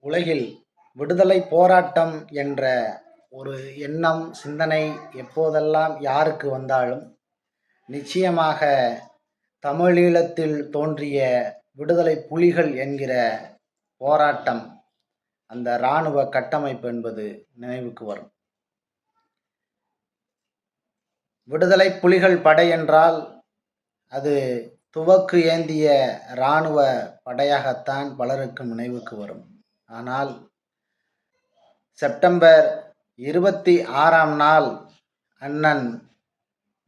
உலகில் விடுதலை போராட்டம் என்ற ஒரு எண்ணம் சிந்தனை எப்போதெல்லாம் யாருக்கு வந்தாலும் நிச்சயமாக தமிழீழத்தில் தோன்றிய விடுதலை புலிகள் என்கிற போராட்டம் அந்த இராணுவ கட்டமைப்பு என்பது நினைவுக்கு வரும். விடுதலை புலிகள் படை என்றால் அது துவக்கு ஏந்திய இராணுவ படையாகத்தான் பலருக்கும் நினைவுக்கு வரும். ஆனால் செப்டம்பர் இருபத்தி ஆறாம் நாள் அண்ணன்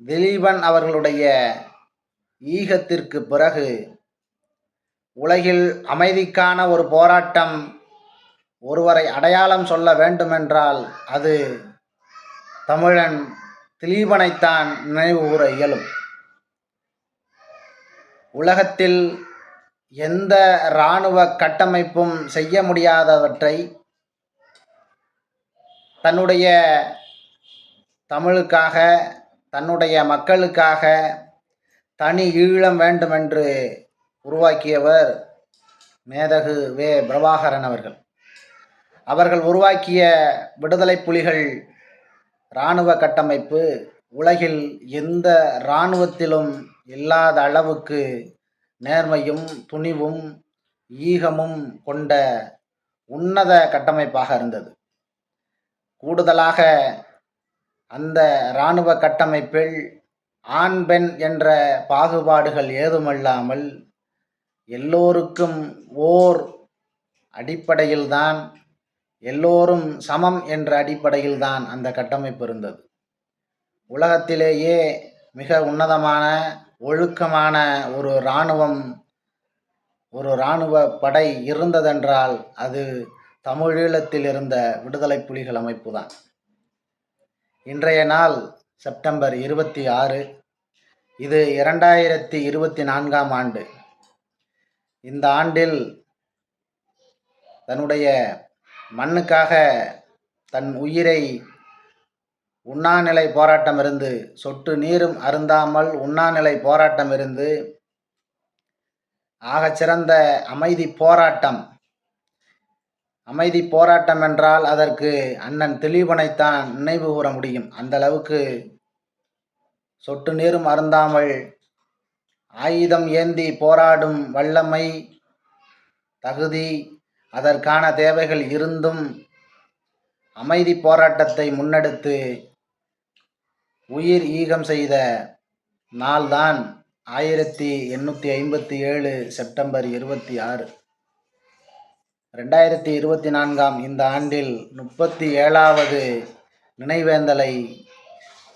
திலீபன் அவர்களுடைய ஈகத்திற்கு பிறகு உலகில் அமைதிக்கான ஒரு போராட்டம் ஒருவரை அடையாளம் சொல்ல வேண்டுமென்றால் அது தமிழன் திலீபனைத்தான் நினைவு கூற இயலும். உலகத்தில் எந்த இராணுவ கட்டமைப்பும் செய்ய முடியாதவற்றை தன்னுடைய தமிழுக்காக தன்னுடைய மக்களுக்காக தனி ஈழம் வேண்டுமென்று உருவாக்கியவர் மேதகு வே. பிரபாகரன் அவர்கள். அவர்கள் உருவாக்கிய விடுதலை புலிகள் இராணுவ கட்டமைப்பு உலகில் எந்த இராணுவத்திலும் இல்லாத அளவுக்கு நேர்மையும் துணிவும் ஈகமும் கொண்ட உன்னத கட்டமைப்பாக இருந்தது. கூடுதலாக அந்த இராணுவ கட்டமைப்பில் ஆண் பெண் என்ற பாகுபாடுகள் ஏதுமல்லாமல் எல்லோருக்கும் ஓர் அடிப்படையில்தான் எல்லோரும் சமம் என்ற அடிப்படையில்தான் அந்த கட்டமைப்பு இருந்தது. உலகத்திலேயே மிக உன்னதமான ஒழுக்கமான ஒரு இராணுவம் ஒரு இராணுவ படை இருந்ததென்றால் அது தமிழீழத்தில் இருந்த விடுதலை புலிகள் அமைப்பு தான் இன்றைய நாள் செப்டம்பர் இருபத்தி ஆறு இது இரண்டாயிரத்தி இருபத்தி நான்காம் ஆண்டு. இந்த ஆண்டில் தன்னுடைய மண்ணுக்காக தன் உயிரை உண்ணாநிலை போராட்டம் இருந்து சொட்டு நீரும் அருந்தாமல் உண்ணாநிலை போராட்டம் இருந்து ஆகச்சிறந்த அமைதி போராட்டம். அமைதி போராட்டம் என்றால் அதற்கு அண்ணன் திலீபனைத்தான் நினைவு கூற முடியும். அந்த அளவுக்கு சொட்டு நீரும் அருந்தாமல் ஆயுதம் ஏந்தி போராடும் வல்லமை தகுதி அதற்கான தேவைகள் இருந்தும் அமைதி போராட்டத்தை முன்னெடுத்து உயிர் ஈகம் செய்த நாள்தான் ஆயிரத்தி எண்ணூற்றி ஐம்பத்தி ஏழு செப்டம்பர் இருபத்தி ஆறு ரெண்டாயிரத்தி இருபத்தி நான்காம் இந்த ஆண்டில் முப்பத்தி ஏழாவது நினைவேந்தலை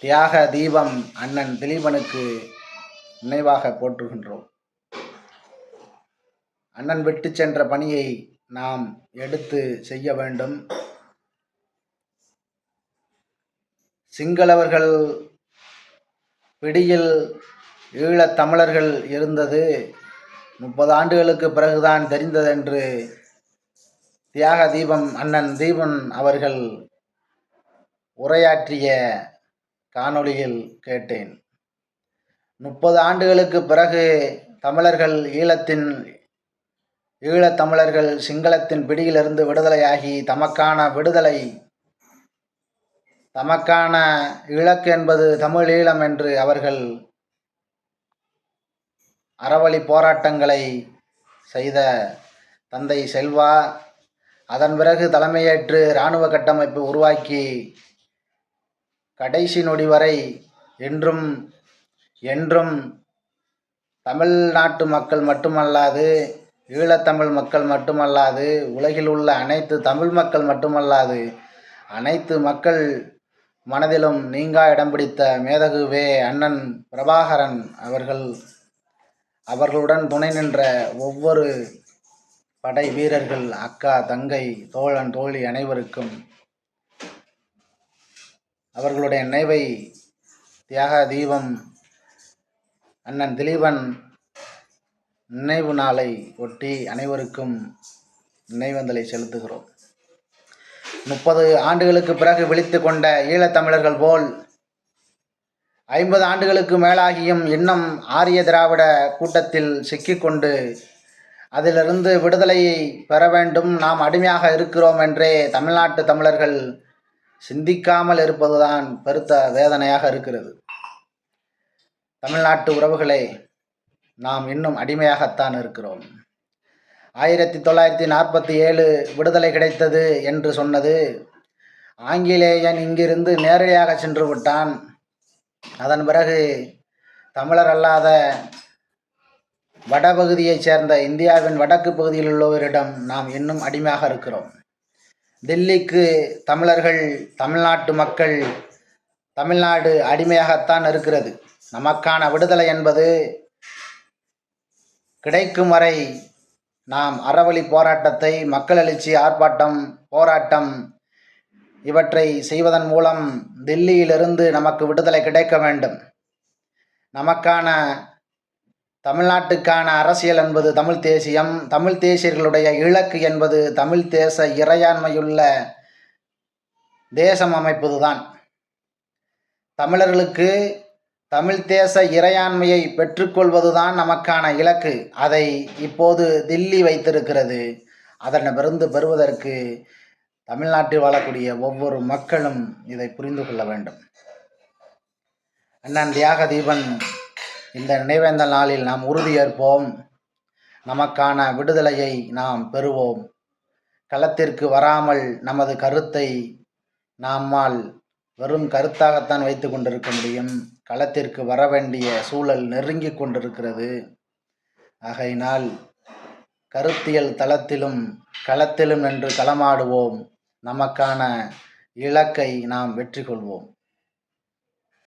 தியாக தீபம் அண்ணன் திலீபனுக்கு நினைவாக போற்றுகின்றோம். அண்ணன் விட்டு சென்ற பணியை நாம் எடுத்து செய்ய வேண்டும். சிங்களவர்கள் பிடியில் ஈழத் தமிழர்கள் இருந்தது. முப்பது ஆண்டுகளுக்கு பிறகுதான் தெரிந்ததென்று தியாக தீபம் அண்ணன் தீபன் அவர்கள் உரையாற்றிய காணொளியில் கேட்டேன். முப்பது ஆண்டுகளுக்கு பிறகு தமிழர்கள் ஈழத்தின் ஈழத்தமிழர்கள் சிங்களத்தின் பிடியிலிருந்து விடுதலையாகி தமக்கான விடுதலை தமக்கான இலக்கு என்பது தமிழ் ஈழம் என்று அவர்கள் அறவழி போராட்டங்களை செய்த தந்தை செல்வா அதன் பிறகு தலைமையேற்று இராணுவ கட்டமைப்பு உருவாக்கி கடைசி நொடி வரை என்றும் என்றும் தமிழ்நாட்டு மக்கள் மட்டுமல்லாது ஈழத்தமிழ் மக்கள் மட்டுமல்லாது உலகில் உள்ள அனைத்து தமிழ் மக்கள் மட்டுமல்லாது அனைத்து மக்கள் மனதிலும் நீங்கா இடம் பிடித்த மேதகு வே அண்ணன் பிரபாகரன் அவர்கள் அவர்களுடன் துணை நின்ற ஒவ்வொரு படை வீரர்கள் அக்கா தங்கை தோழன் தோழி அனைவருக்கும் அவர்களுடைய நினைவை தியாக தீபம் அண்ணன் திலீபன் நினைவு நாளை ஒட்டி அனைவருக்கும் நினைவந்தலை செலுத்துகிறோம். முப்பது ஆண்டுகளுக்கு பிறகு விழித்து கொண்ட ஈழத்தமிழர்கள் போல் ஐம்பது ஆண்டுகளுக்கு மேலாகியும் இன்னும் ஆரிய திராவிட கூட்டத்தில் சிக்கிக்கொண்டு அதிலிருந்து விடுதலையை பெற வேண்டும் நாம் அடிமையாக இருக்கிறோம் என்றே தமிழ்நாட்டு தமிழர்கள் சிந்திக்காமல் இருப்பதுதான் பெருத்த வேதனையாக இருக்கிறது. தமிழ்நாட்டு உறவுகளே நாம் இன்னும் அடிமையாகத்தான் இருக்கிறோம். ஆயிரத்தி தொள்ளாயிரத்தி நாற்பத்தி ஏழு விடுதலை கிடைத்தது என்று சொன்னது. ஆங்கிலேயன் இங்கிருந்து நேரடியாக சென்று விட்டான். அதன் பிறகு தமிழர் அல்லாத வடபகுதியைச் சேர்ந்த இந்தியாவின் வடக்கு பகுதியில் உள்ளவரிடம் நாம் இன்னும் அடிமையாக இருக்கிறோம். டெல்லிக்கு தமிழர்கள் தமிழ்நாட்டு மக்கள் தமிழ்நாடு அடிமையாகத்தான் இருக்கிறது. நமக்கான விடுதலை என்பது கிடைக்கும் வரை நாம் அறவழி போராட்டத்தை மக்கள் எழுச்சி ஆர்ப்பாட்டம் போராட்டம் இவற்றை செய்வதன் மூலம் டெல்லியிலிருந்து நமக்கு விடுதலை கிடைக்க வேண்டும். நமக்கான தமிழ்நாட்டுக்கான அரசியல் என்பது தமிழ் தேசியம். தமிழ் தேசியர்களுடைய இலக்கு என்பது தமிழ் தேச இறையாண்மையுள்ள தேசம் அமைப்பதுதான். தமிழர்களுக்கு தமிழ் தேச இறையாண்மையை பெற்றுக்கொள்வதுதான் நமக்கான இலக்கு. அதை இப்போது தில்லி வைத்திருக்கிறது. அதனிடமிருந்து பெறுவதற்கு தமிழ்நாட்டில் வாழக்கூடிய ஒவ்வொரு மக்களும் இதை புரிந்து கொள்ள வேண்டும். அண்ணன் தியாக தீபன் இந்த நினைவேந்த நாளில் நாம் உறுதியேற்போம் நமக்கான விடுதலையை நாம் பெறுவோம். களத்திற்கு வராமல் நமது கருத்தை நம்மால் வெறும் கருத்தாகத்தான் வைத்து கொண்டிருக்க முடியும். களத்திற்கு வர வேண்டிய சூழல் நெருங்கி கொண்டிருக்கிறது. ஆகையினால் கருத்தியல் தளத்திலும் களத்திலும் நின்று களமாடுவோம். நமக்கான இலக்கை நாம் வெற்றி கொள்வோம்